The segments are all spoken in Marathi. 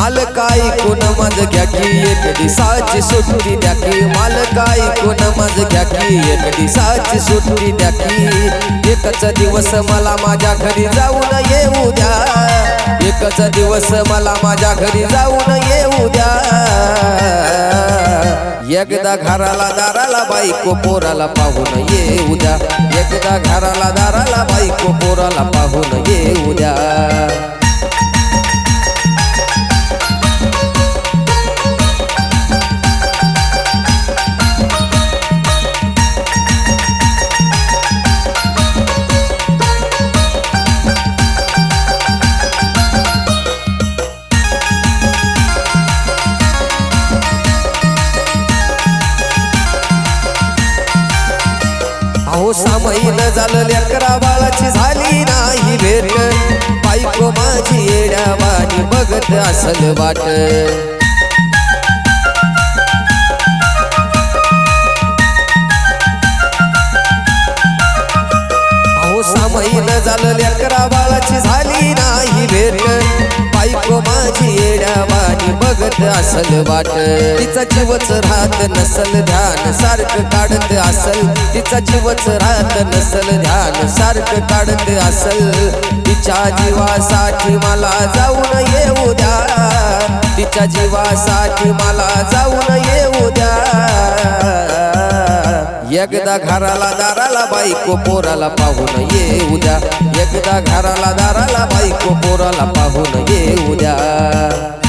मालकाई कोण माझ घ्या की एक दिसाची सुट्टी द्या की मालकाई कोण माझ घ्या की एक दिसाची सुट्टी द्या की एकच दिवस मला माझ्या घरी जाऊन येऊ द्या. एकच दिवस मला माझ्या घरी जाऊन येऊ द्या. एकदा घराला दाराला बाईको पोराला पाहून येऊ द्या. एकदा घराला दाराला बाईको पोराला पाहून येऊ द्या. अहो झालं लेकरा बाळाची झाली नाही भेट. बायको माझी येड्यावानी बघत असल वाट. अहो झालं लेकरा बाळाची झाली नाही भेट. माझी येड्यावानी बघत असल वाट. तिचा जीवच राहत नसल ध्यान सारखं काढत असल. तिचा जीवच राहत नसल ध्यान सारखं काढत असल. तिच्या जीवासाठी मला जाऊन येऊ द्या. तिच्या जीवासाठी मला जाऊन येऊ द्या. एकदा घराला दाराला बायको पोराला पाहून ये उद्या. एकदा घराला दाराला बायको पोराला पाहून ये उद्या.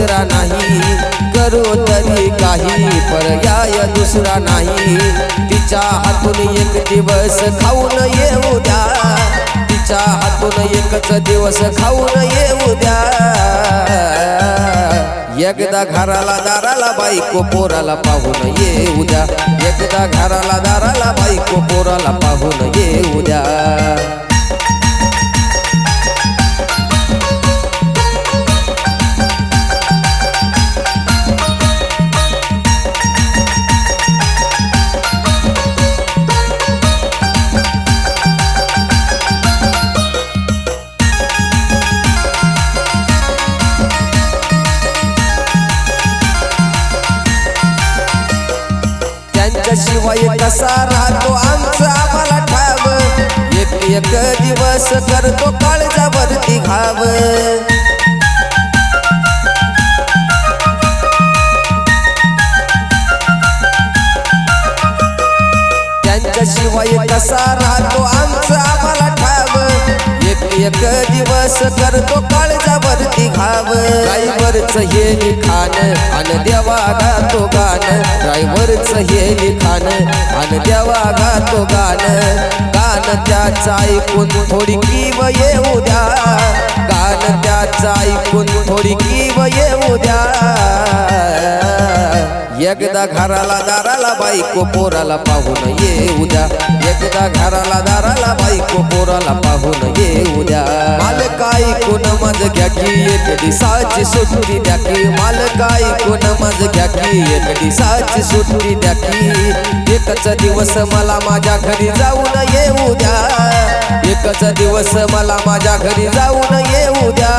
दुसरा नाही. करू तरी काही पर्याय दुसरा नाही. तिच्या हातून एक दिवस खाऊन येऊ द्या. तिच्या हातून एकच दिवस खाऊन येऊ द्या. एकदा घराला दाराला बाईको पोराला पाहून येऊ द्या. एकदा घराला दाराला बाईको पोराला पाहून येऊ द्या. त्यांच्याशिवाय कसा राहतो आमचा आम्हाला ठाव. एक एक दिवस करतो काळजावरती घाव. त्यांच्याशिवाय कसा राहतो आमचा आम्हाला ठाव. एक एक दिवस करतो काळजावरती घाव. ड्रायव्हरच हे लिखाण आणि देवा गातो गाणं. त्याच हे लिखाण. आणि देवा गातो गाण. गाण त्याचा ऐकून थोडी किव येऊ द्या. गाण त्याचा ऐकून थोडी किव येऊ द्या. एकदा घराला दाराला बाईको पोराला पाहून येऊ द्या. एकदा घराला दाराला बाईको पोराला पाहून येऊ द्या. कोण माझ घ्या की एक दिसाची सुट्टी द्या की मालकाई कोण माझ घ्या की एक दिसाची सुट्टी द्या की एकच दिवस मला माझ्या घरी जाऊन येऊ द्या. एकच दिवस मला माझ्या घरी जाऊन येऊ द्या.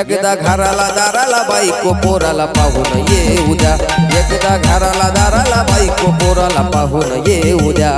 एकदा घराला दाराला बाईको पोराला पाहून येऊ द्या. एकदा घराला दाराला बाईको पोराला पाहून येऊ द्या.